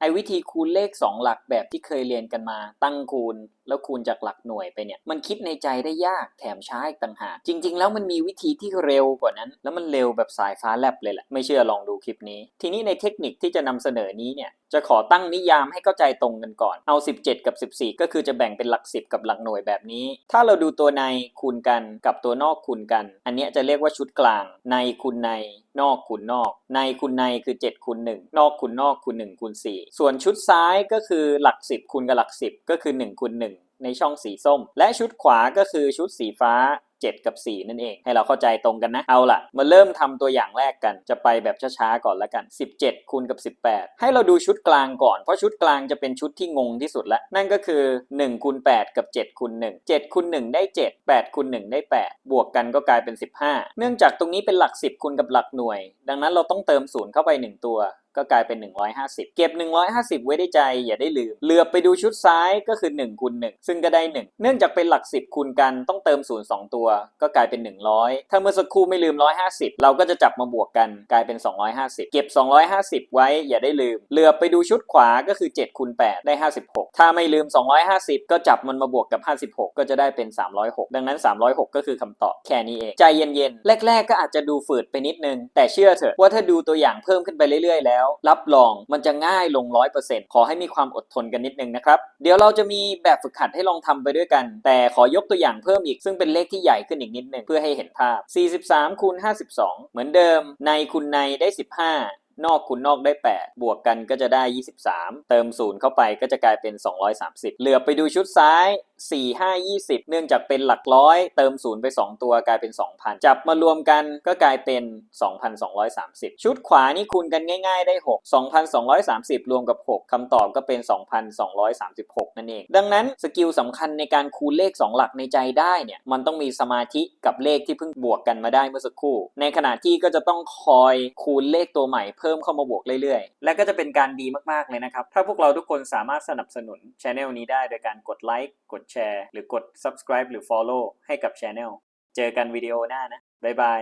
ไอ้วิธีคูณเลข 2 หลักแบบที่เคยเรียนกันมา ตั้งคูณ แล้วคูณจากหลักหน่วยไปเนี่ย มันคิดในใจได้ยากแถมช้าอีกต่างหาก จริง ๆ แล้วมันมีวิธีที่เร็วกว่านั้น แล้วมันเร็วแบบสายฟ้าแลบเลยแหละ ไม่เชื่อลองดูคลิปนี้ ทีนี้ในเทคนิคที่จะนำเสนอนี้เนี่ย จะขอตั้งนิยามให้เข้าใจตรงกันก่อน เอา 17 กับ 14 ก็คือจะแบ่งเป็นหลัก 10 กับหลักหน่วยแบบนี้ ถ้าเราดูตัวในคูณกันกับตัวนอกคูณกัน อันเนี้ยจะเรียกว่าชุดกลาง ในคูณใน นอกคูณนอก ในคูณในคือ7คูณ1นอกคูณนอกคูณ1คูณ4ส่วนชุดซ้ายก็คือหลัก 10คูณกับหลัก 10 ก็คือ1คูณ1ในช่องสีส้ม และชุดขวาก็คือชุดสีฟ้า 7 กับ 4 นั่นเอง ให้เราเข้าใจตรงกันนะ เอาล่ะ มาเริ่มทำตัวอย่างแรกกัน จะไปแบบช้าๆก่อนละกัน 17 คูณกับ 18 ให้เราดูชุดกลางก่อน เพราะชุดกลางจะเป็นชุดที่งงที่สุดละ นั่นก็คือ1คูณ8กับ7คูณ1 7คูณ1ได้ 7 8คูณ1ได้ 8 บวกกันก็กลายเป็น 15 เนื่องจากตรงนี้เป็นหลัก 10คูณกับหลักหน่วย ดังนั้นเราต้องเติมศูนย์เข้าไป 1 ตัว ก็กลายเป็น 150 เก็บ 150 ไว้ในใจอย่าได้ลืมเหลือไปดูชุดซ้ายก็คือ1คูณ1ซึ่งก็ได้ 1 เนื่องจากเป็นหลัก 10คูณกันต้องเติม0 2ตัว ก็กลายเป็น 100 ถ้าเมื่อสักครู่ไม่ลืม 150 เราก็จะจับมาบวกกันกลายเป็น 250 เก็บ 250 ไว้อย่าได้ลืมเหลือไปดูชุดขวาก็คือ7คูณ8ได้ 56 ถ้าไม่ลืม 250 ก็จับมันมาบวกกับ 56 ก็จะได้เป็น 306 ดังนั้น 306 ก็คือคำตอบแค่นี้เองใจเย็นๆแรก ๆ ก็อาจจะดูฝืดไปนิดนึงแต่เชื่อเถอะว่าถ้าดูตัวอย่างเพิ่มขึ้นไปเรื่อยๆแล้วรับรองมันจะง่ายลง 100%ขอให้มีความอดทนกันนิดนึงนะครับ เดี๋ยวเราจะมีแบบฝึกหัดให้ลองทำไปด้วยกัน แต่ขอยกตัวอย่างเพิ่มอีกซึ่งเป็นเลขที่ใหญ่ขึ้นอีกนิดนึงเพื่อให้เห็นภาพ 43คูณ52 เหมือนเดิม ในคูณในได้ 15นอกคูณนอกได้ 8 บวกกันก็จะได้ 23 เติมศูนย์เข้าไปก็จะกลายเป็น 230 เหลือไปดูชุดซ้าย4 5 20เนื่องจากเป็นหลักร้อย เติมศูนย์ไป 2 ตัวกลายเป็น 2,000 จับมารวมกันก็กลายเป็น 2,230 ชุดขวานี่คูณกันง่าย ๆได้ 6 2,230 รวมกับ 6คำตอบก็เป็น 2,236 นั่นเอง ดังนั้นสกิลสำคัญในการคูณเลข 2 หลักในใจได้เนี่ย มันต้องมีสมาธิกับเลขที่เพิ่งบวกกันมาได้เมื่อสักครู่ ในขณะที่ก็จะต้องคอยคูณเลขตัวใหม่เพิ่มเข้ามาบวกเรื่อยๆ และก็จะเป็นการดีมากๆเลยนะครับ ถ้าพวกเราทุกคนสามารถสนับสนุนช anel นี้ได้โดยการกดไลค์กดแชร์ หรือกด subscribe หรือ follow ให้กับ channel เจอกันวิดีโอหน้านะ บ๊ายบาย